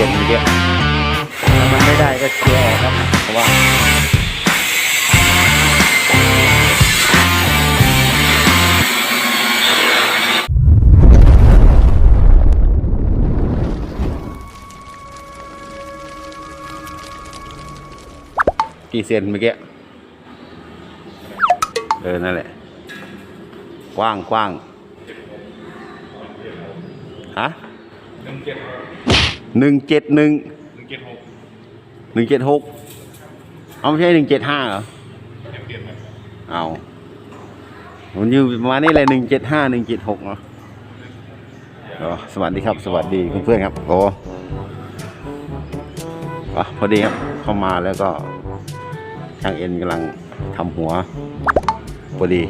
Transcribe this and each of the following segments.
ซียนเมื่อกี้ถ้ามันไม่ได้ก็เคลียร์ออกครับเพราะว่ากี่เซนเมื่อกี้เออนั่นแหละ กว้างกว้างฮะ หนึ่งเจ็ดหนึ่งเจ็ดหนึ่งหนึ่งเจ็ดหกหนึ่งเจ็ดหกเอาไม่ใช่หนึ่งเจ็ดห้าเหรอเปลี่ยนไหมเอามันอยู่ประมาณนี้เลยหนึ่งเจ็ดห้าหนึ่งเจ็ดหกเนาะอ๋อสวัสดีครับ สวัสดีเพื่อนๆครับโอ้อะพอดีครับเข้ามาแล้วก็ช่างเอ็นกำลังทำหัวพอดี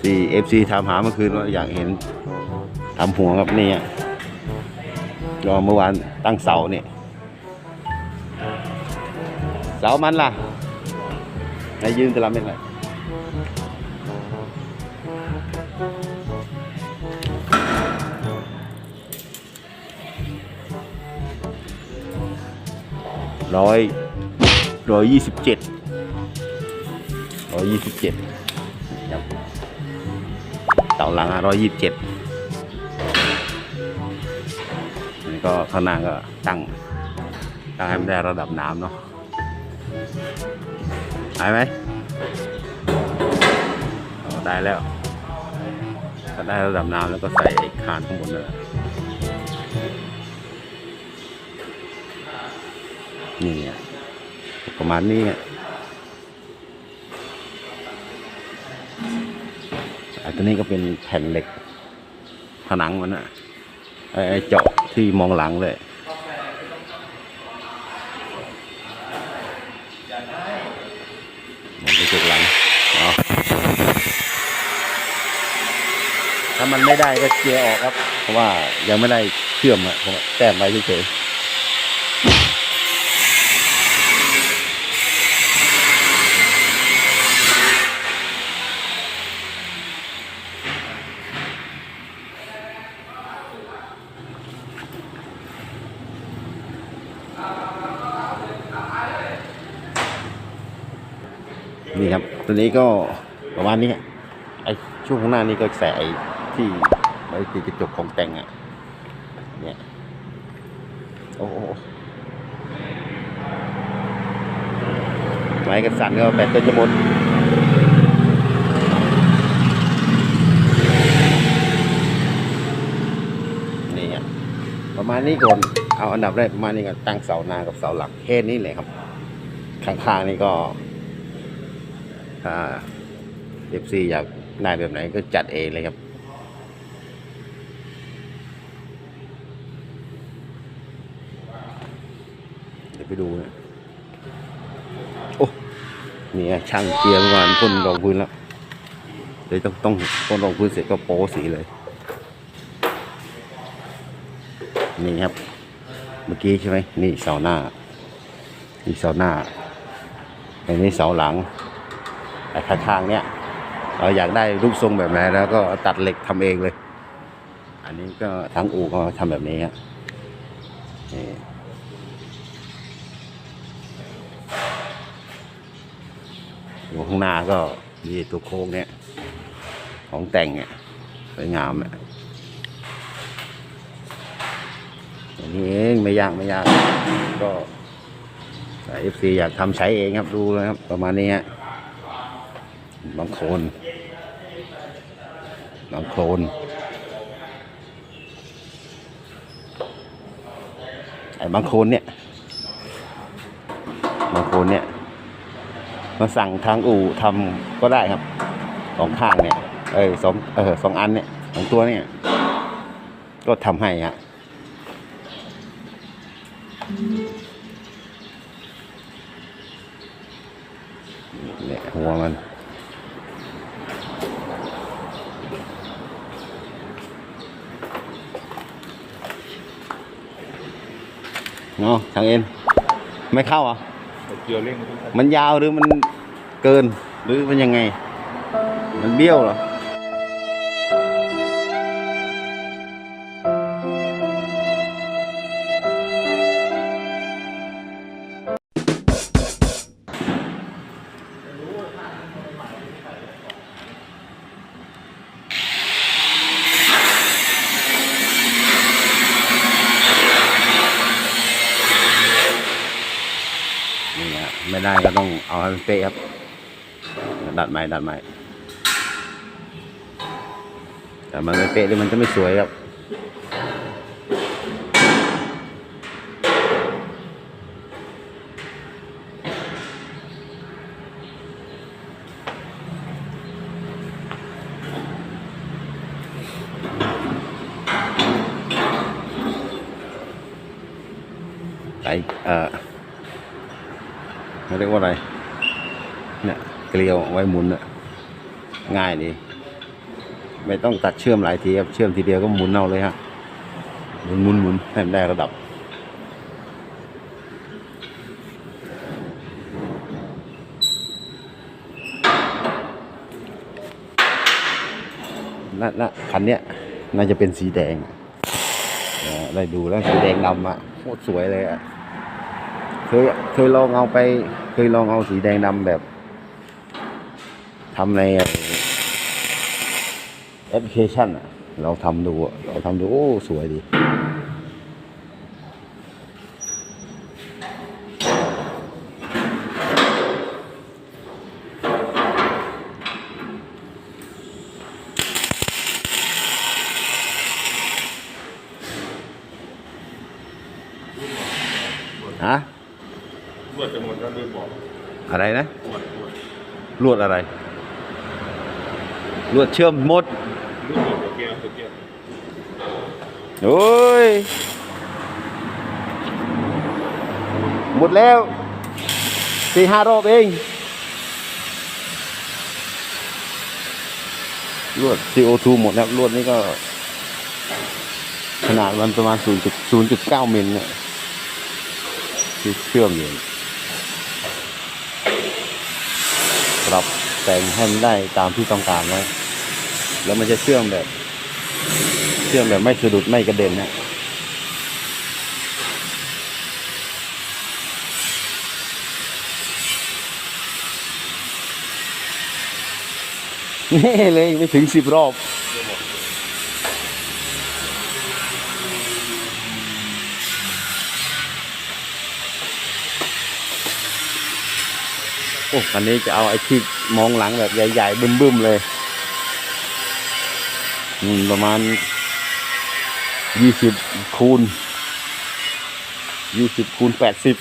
ที่เอฟซีถามหาเมื่อคืนว่าอยากเห็นทำหัวครับนี่อะ ก็เมื่อวานตั้งเสาเนี่ยเสามันล่ะนายยืนตะลำเป็นไรร้อยร้อยยี่สิบเจ็ดร้อยยี่สิบเจ็ดครับเต่าหลังร้อยยี่สิบเจ็ด ก็ข้างหน้าก็ตั้งตั้งให้มันได้ระดับน้ำเนาะหายไหมได้แล้วก็ได้ระดับน้ำแล้วก็ใส่ไอ้คานข้างบนนั่นแหละนี่ประมาณนี้อันนี้ก็เป็นแผ่นเหล็กผนังมันอะ เจาะที่มองหลังเลยมันไปจุกหลังถ้ามันไม่ได้ก็เคลียร์ออกครับ เพราะว่ายังไม่ได้เชื่อมอะแต้มไว้เฉยๆ ตัวนี้ก็ประมาณนี้ไอช่วงข้างหน้านี้ก็ใส่ไอที่ไว้ติดกระจกของแต่งอะเนี่ยโอ้โหไม้กระสันก็แบตก็จะหมดนี่ฮะประมาณนี้ก่อนเอาอันดับแรกประมาณนี้ก่อนตั้งเสาหน้ากับเสาหลักแค่นี้เลยครับ ข้างๆนี่ก็ ถ้าเอฟซีอยากได้แบบไหนก็จัดเองเลยครับ เดี๋ยวไปดูนะ โอ้นี่ไงช่างเกียร์วานพ่นรองพื้นแล้วเลยต้องต้องพ่นรองพื้นเสร็จก็โป๊สีเลย นี่ครับ เมื่อกี้ใช่ไหมนี่เสาหน้านี่เสาหน้าอันนี้เสาหลัง ไอ้ข้างๆเนี่ยเราอยากได้รูปทรงแบบไหนแล้วก็ตัดเหล็กทำเองเลย อันนี้ก็ทั้งอู่ก็ทำแบบนี้ครับนี่อยู่ข้างหน้าก็มีตัวโค้งเนี่ยของแต่งเนี่ยสวยงามเนี่ยอย่างนี้เองไม่ยากไม่ยากก็เอฟซีอยากทำใช้เองครับดูนะครับ ประมาณนี้ฮะ บางโคลนบางโคลนไอ้บางโคนเนี่ย บางโคนเนี่ย มาสั่งทางอู่ทำก็ได้ครับสองข้างเนี่ย เอ้ยสองเออสองอันเนี่ยสองตัวเนี่ย ก็ทำให้ฮะเนี่ยหัวมัน เนาะทางเอ็นไม่เข้าเหรอะเกี่ยวเร่งมันยาวหรือมันเกินหรือมันยังไง มันเบี้ยวเหรอ ไม่ได้ก็ต้องเอาให้มันเป๊ะครับ ดัดใหม่ดัดใหม่แต่มันไม่เป๊ะเลยมันจะไม่สวยครับไอเอ่อ เขาเรียกว่าอะไร เนี่ยเกลียวไว้หมุนอะง่ายดีไม่ต้องตัดเชื่อมหลายทีครับเชื่อมทีเดียวก็หมุนเอาเลยฮะหมุนหมุนหมุนให้มันได้ระดับ น่าน่าคันเนี้ยน่าจะเป็นสีแดงได้ดูแล้วสีแดงดำอะโคตรสวยเลยอะเคยเคยลองเอาไป เคยลองเอาสีแดงดำแบบทำในแอปพลิเคชันอะเราทำดูอะเราทำดู โอ้ สวยดี ฮะ รวดจะหมดแล้วด้วยบ อกอะไรนะรวดรวดลวดอะไรลวดเชื่อมหมดรวดตัวเกียร์ตัวเกียร์โอ้ยหมดแล้วสี่ห้ารอบเองลวด CO2 หมดแล้วลวดนี้ก็ ขนาดมันประมาณ 0.0.9 มิลเนี่ยที่เชื่อมอยู่ ปรับแต่งให้มันได้ตามที่ต้องการไว้แล้วมันจะเชื่อมแบบ เชื่อมแบบไม่สะดุดไม่กระเด็นนะนี่เลยไม่ถึงสิบรอบ โอ้คันนี้จะเอาไอ้ที่มองหลังแบบใหญ่ๆบึ้มๆเลยอืมประมาณยี่สิบคูณยี่สิบคูณแปดสิบ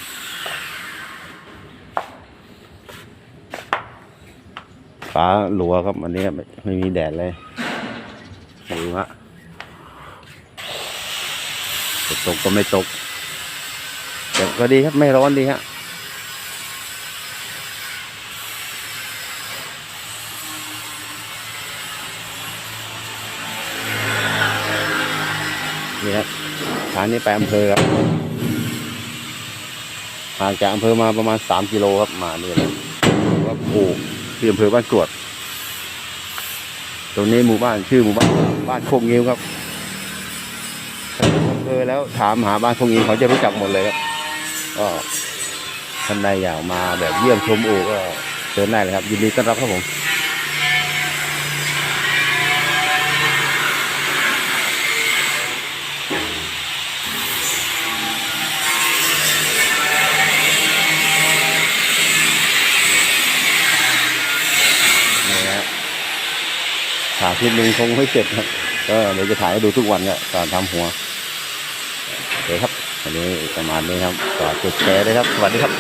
ฟ้าหลัวครับอันนี้ไม่มีแดดเลยดูฮะจะตกก็ไม่ตก แต่ก็ดีครับไม่ร้อนดีฮะ นี่ครับทางนี้ไปอำเภอครับห่างจากอำเภอมาประมาณสามกิโลครับมาเนี่เลยว่าปลูกที่อำเภอบ้านกรวดตรงนี้หมู่บ้านชื่อหมู่บ้านบ้านโคกงิ้วครับอำเภอแล้วถามหาบ้านโคกงิ้วเขาจะรู้จักหมดเลยครับก็ท่านใดอยากมาแบบเยี่ยมชมอู่ก็เชิญได้เลยครับ ยินดีต้อนรับครับผม ทิตย์หนึ่งคงไม่เสร็จครับก็เดี๋ยวจะถ่ายให้ดูทุกวันก็ตอนทำหัวโอเคครับวันนี้ประมาณนี้ครับฝากกดแชร์ด้วยครับ สวัสดีครับ